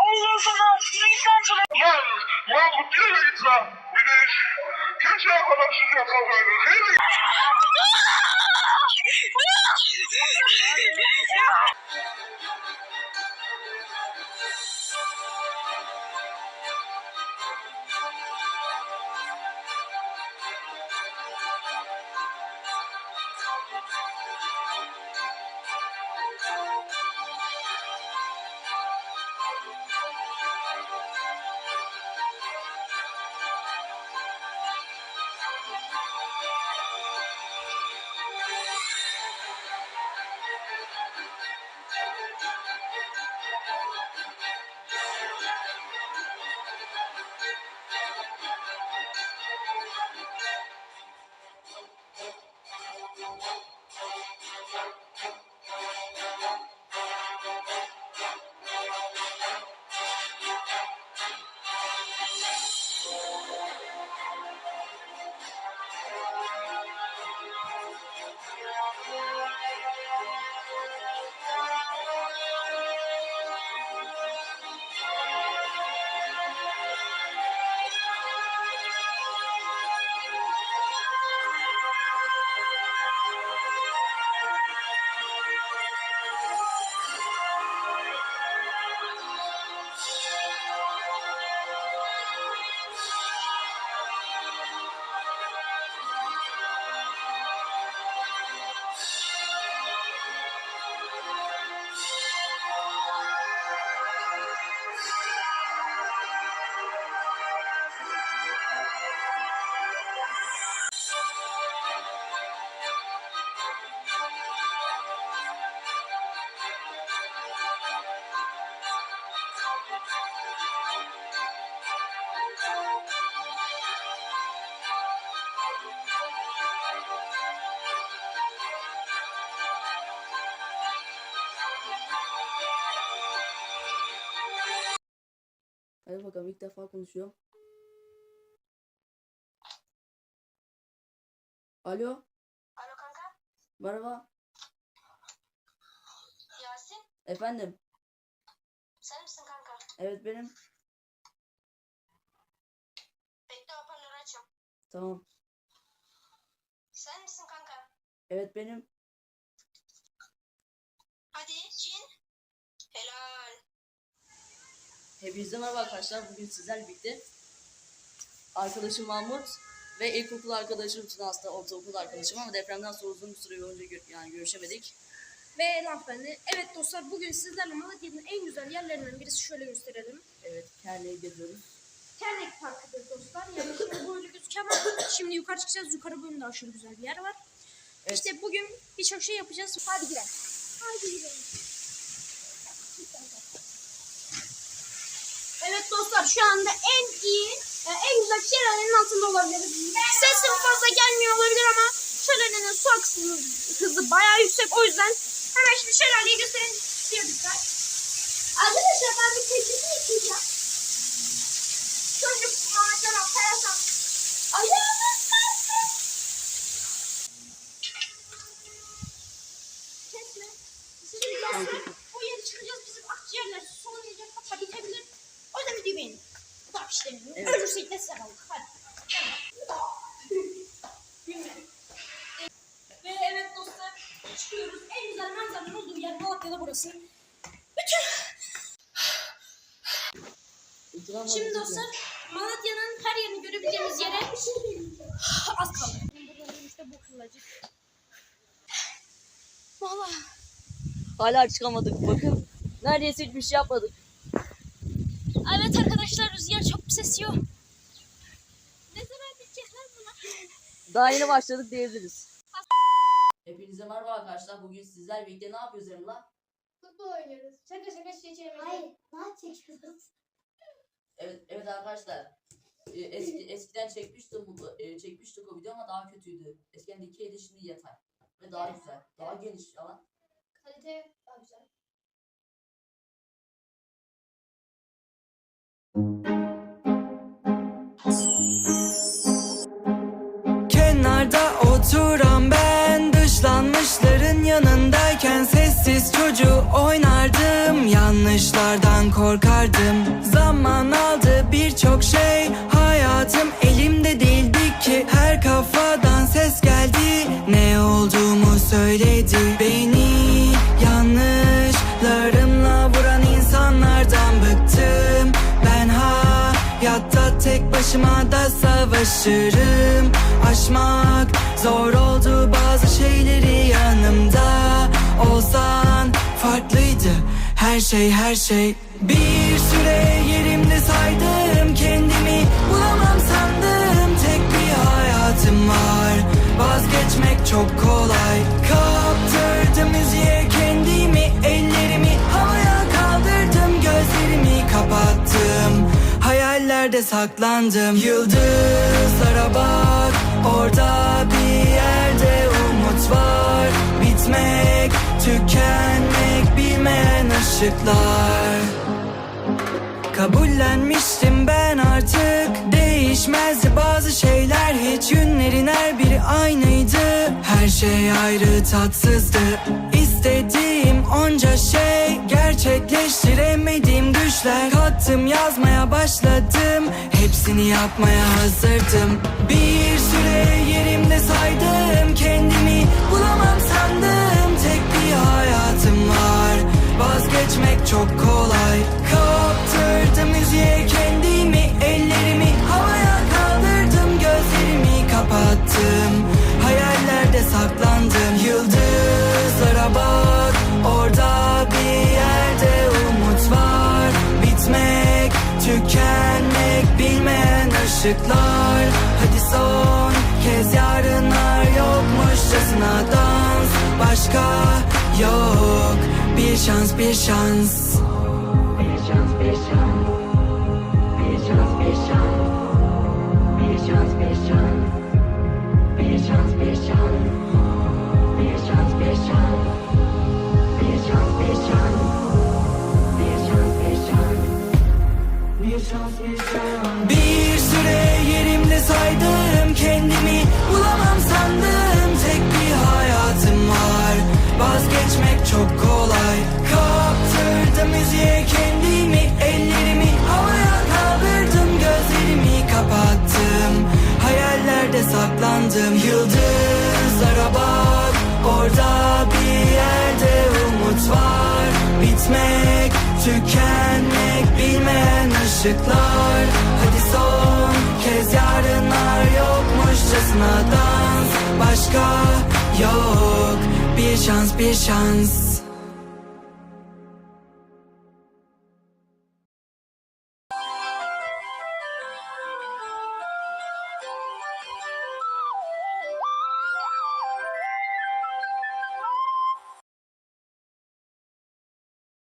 Allah sana insan çalıyor. Lan bu nereye git lan? Bir de keşke arkadaşsız yapsaydın. Nereye git? Hadi bakalım ilk defa konuşuyor. Alo, Alo kanka. merhaba. Yasin. Efendim, Sen misin kanka? evet benim. Bekle hoparlörü açıyorum. Tamam, Sen misin kanka? evet benim. Hepinize merhaba arkadaşlar. Bugün sizlerle birlikte arkadaşım Mahmut ve ilkokul arkadaşım Tuna aslında ortaokul arkadaşım ama depremden sonra uzun bir süre önce gör- yani görüşemedik. Ve laf bende. Evet dostlar bugün sizlerle Malatya'nın en güzel yerlerinden birisi şöyle gösterelim. Evet, Kerne'yi geziyoruz. Ternek Parkı'dır dostlar. Yani şimdi böyle gözüküyor ama şimdi yukarı çıkacağız. Yukarı bölümde aşırı güzel bir yer var. Evet. İşte bugün birçok şey yapacağız. Hadi girelim. Hadi girelim. Evet dostlar şu anda en iyi, e, en güzel şelalenin altında olabiliriz. Sesim fazla gelmiyor olabilir ama şelalenin su akışı hızı bayağı yüksek. O yüzden hemen şimdi şelaleyi gösterelim. Bir dikkat. Arkadaşlar ben bir teknik isteyeceğim. Çocuk macera paylaşan. Ayağımız kalsın. Kesme. Sizin birazdan o yere çıkacağız. Bizim akciğerler solunacak. Hatta bitebilir. O yüzden videoyu beğenin. Bu da işlemiyor. Evet. Ölürsek de sen aldık. Hadi. Bilmiyorum. Ve evet dostlar çıkıyoruz. En güzel manzaranın olduğu yer Bütün Uçuran Şimdi dostlar Malatya'nın her yerini görebileceğimiz yere az kaldı. Burada işte bu kılacık. Valla. Hala çıkamadık bakın. Neredeyse hiçbir şey yapmadık. Evet arkadaşlar rüzgar çok pis esiyor. Ne zaman bitecek lan bunlar? Daha yeni başladık diyebiliriz. Hepinize merhaba arkadaşlar. Bugün sizler birlikte ne yapıyoruz Emrah? Futbol oynuyoruz. Şaka şaka şey çevirmeyiz. Hayır, daha çekiyoruz. Evet, evet arkadaşlar. Ee, eski, eskiden çekmiştim bu, e, çekmiştik o video ama daha kötüydü. Eskiden dikeydi şimdi yatay. Ve daha güzel. Daha geniş alan. Kalite daha güzel. Kenarda oturan ben Dışlanmışların yanındayken Sessiz çocuğu oynardım yanlışlar korkardım. Zaman aldı birçok şey Hayatım elimde değildi ki. Her kafadan ses geldi Ne olduğumu söyledi. Beni yanlışlarımla vuran insanlardan bıktım. Ben hayatta tek başıma da savaşırım. Aşmak zor oldu bazı şeyleri yanımda Olsan farklıydı. Her şey her şey. Bir süre yerimde saydım kendimi. Bulamam sandım tek bir hayatım var. Vazgeçmek çok kolay. Kaptırdım müziğe kendimi Ellerimi. Havaya kaldırdım Gözlerimi kapattım. Hayallerde saklandım. Yıldızlara bak Orada bir yerde umut var. Bitmek, tükenmek bilmeyen ışıklar Kabullenmiştim ben artık Değişmezdi bazı şeyler Hiç günlerin her biri aynıydı. Her şey ayrı tatsızdı. İstediğim onca şey Gerçekleştiremediğim düşler Kattım yazmaya başladım. Hepsini yapmaya hazırdım. Bir süre yerimde saydım. Kendimi bulamam sandım Vazgeçmek çok kolay. Kaptırdım müziğe kendimi Ellerimi. Havaya kaldırdım Gözlerimi kapattım. Hayallerde saklandım. Yıldızlara bak Orada bir yerde umut var. Bitmek, tükenmek bilmeyen ışıklar. Hadi son kez yarınlar yokmuşçasına dans. Başka yok bir şans bir şans. Bir şans bir şans. Bir şans bir şans. Bir şans bir şans. Bir şans bir şans Bitmek, tükenmek bilmeyen ışıklar. Hadi son kez yarınlar yokmuşçasına dans Başka yok bir şans bir şans